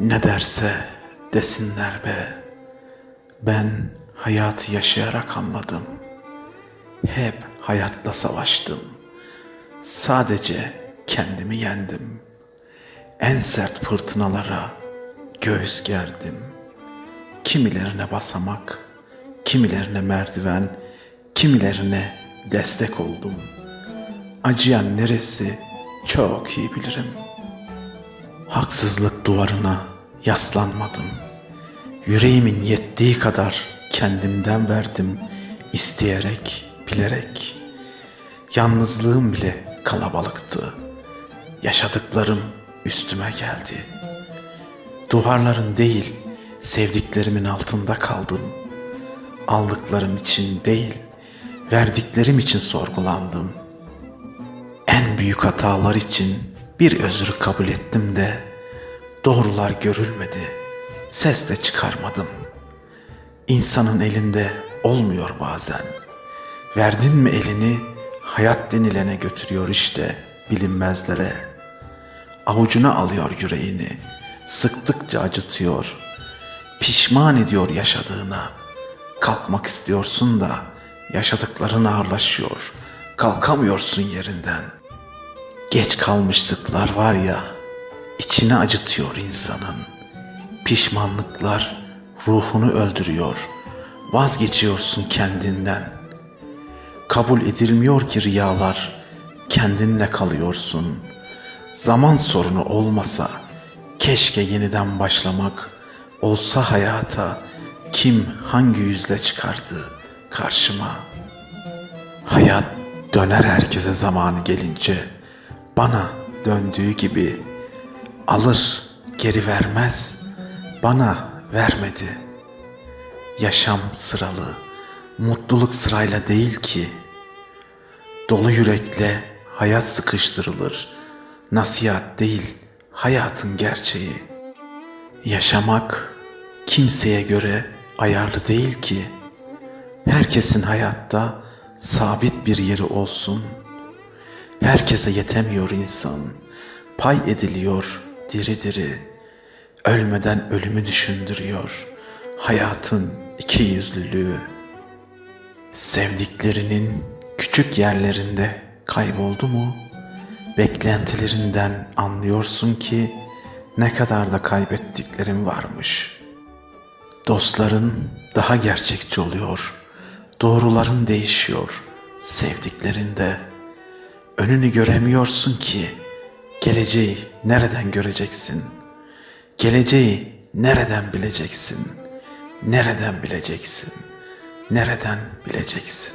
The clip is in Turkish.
Ne derse desinler be. Ben hayatı yaşayarak anladım. Hep hayatla savaştım. Sadece kendimi yendim. En sert fırtınalara göğüs gerdim. Kimilerine basamak, kimilerine merdiven, kimilerine destek oldum. Acıyan neresi çok iyi bilirim. Haksızlık duvarına yaslanmadım. Yüreğimin yettiği kadar kendimden verdim isteyerek, bilerek. Yalnızlığım bile kalabalıktı. Yaşadıklarım üstüme geldi. Duvarların değil, sevdiklerimin altında kaldım. Aldıklarım için değil, verdiklerim için sorgulandım. En büyük hatalar için bir özrü kabul ettim de doğrular görülmedi. Ses de çıkarmadım. İnsanın elinde olmuyor bazen. Verdin mi elini hayat denilene götürüyor işte bilinmezlere. Avucuna alıyor yüreğini. Sıktıkça acıtıyor. Pişman ediyor yaşadığına. Kalkmak istiyorsun da yaşadıkların ağırlaşıyor. Kalkamıyorsun yerinden. Geç kalmışlıklar var ya, içini acıtıyor insanın. Pişmanlıklar ruhunu öldürüyor. Vazgeçiyorsun kendinden. Kabul edilmiyor ki riyalar, kendinle kalıyorsun. Zaman sorunu olmasa, keşke yeniden başlamak olsa hayata kim hangi yüzle çıkardı karşıma. Hayat döner herkese zamanı gelince, bana döndüğü gibi alır geri vermez, bana vermedi. Yaşam sıralı, mutluluk sırayla değil ki. Dolu yürekle hayat sıkıştırılır. Nasihat değil, hayatın gerçeği. Yaşamak kimseye göre ayarlı değil ki. Herkesin hayatta sabit bir yeri olsun. Herkese yetemiyor insan. Pay ediliyor diri diri. Ölmeden ölümü düşündürüyor. Hayatın iki yüzlülüğü. Sevdiklerinin küçük yerlerinde kayboldu mu? Beklentilerinden anlıyorsun ki ne kadar da kaybettiklerin varmış. Dostların daha gerçekçi oluyor. Doğruların değişiyor sevdiklerinde. Önünü göremiyorsun ki geleceği nereden göreceksin? Geleceği nereden bileceksin? Nereden bileceksin? Nereden bileceksin?